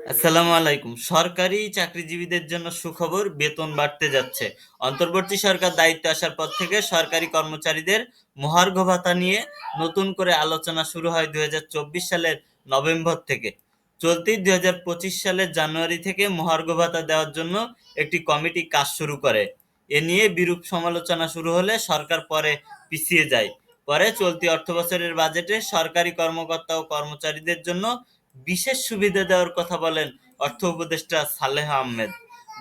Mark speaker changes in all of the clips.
Speaker 1: আসসালামু আলাইকুম। সরকারি চাকরিজীবীদের জন্য সুখবর, বেতন বাড়তে যাচ্ছে। অন্তর্বর্তী সরকার দায়িত্বে আসার পর থেকে সরকারি কর্মচারীদের মহার্ঘ ভাতা নিয়ে নতুন করে আলোচনা শুরু হয় দুই হাজার চব্বিশ সালের নভেম্বর থেকে। চলতি দুই হাজার পঁচিশ সালের জানুয়ারি থেকে মহার্ঘ ভাতা দেওয়ার জন্য একটি কমিটি কাজ শুরু করে। এ নিয়ে বিরূপ সমালোচনা শুরু হলে সরকার পরে পিছিয়ে যায়। পরে চলতি অর্থবছরের বাজেটে সরকারি কর্মকর্তা ও কর্মচারীদের জন্য বিশেষ সুবিধা দেওয়ার কথা বলেন অর্থ উপদেষ্টা সালেহ আহমেদ।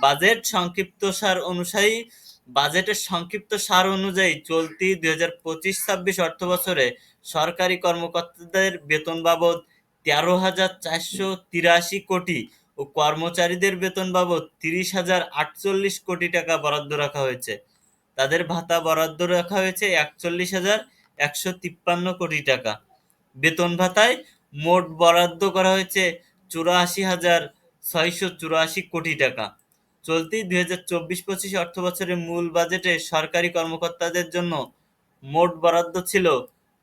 Speaker 1: বাজেট সংক্ষিপ্তসার অনুযায়ী বাজেটের সংক্ষিপ্ত সার অনুযায়ী চলতি দুই হাজার পঁচিশ ছাব্বিশ অর্থ বছরে সরকারি কর্মকর্তাদের বেতন বাবদ তেরো হাজার চারশো তিরাশি কোটি ও কর্মচারীদের বেতন বাবদ তিরিশ হাজার আটচল্লিশ কোটি টাকা বরাদ্দ রাখা হয়েছে। তাদের ভাতা বরাদ্দ রাখা হয়েছে একচল্লিশ হাজার একশো তিপ্পান্ন কোটি টাকা। বেতন ভাতায় মোট বরাদ্দ করা হয়েছে চুরাশি হাজার ছয়শো চুরাশি কোটি টাকা। চলতি দুই হাজার চব্বিশ পঁচিশ অর্থ বছরের মূল বাজেটে সরকারি কর্মকর্তাদের জন্য মোট বরাদ্দ ছিল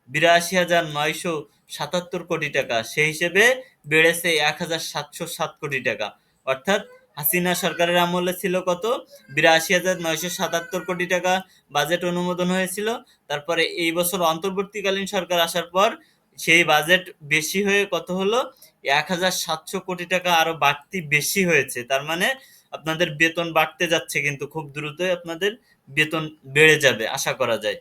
Speaker 1: বিরাশি হাজার নয়শো সাতাত্তর কোটি টাকা। সেই হিসেবে বেড়েছে এক হাজার সাতশো সাত কোটি টাকা। অর্থাৎ হাসিনা সরকারের আমলে ছিল কত? বিরাশি হাজার নয়শো সাতাত্তর কোটি টাকা বাজেট অনুমোদন হয়েছিল। তারপরে এই বছর অন্তর্বর্তীকালীন সরকার আসার পর সেই বাজেট বেশি হয়ে কত হলো? এক হাজার সাতশো কোটি টাকা আরও বাড়তি বেশি হয়েছে। তার মানে আপনাদের বেতন বাড়তে যাচ্ছে কিন্তু খুব দ্রুতই আপনাদের বেতন বেড়ে যাবে, আশা করা যায়।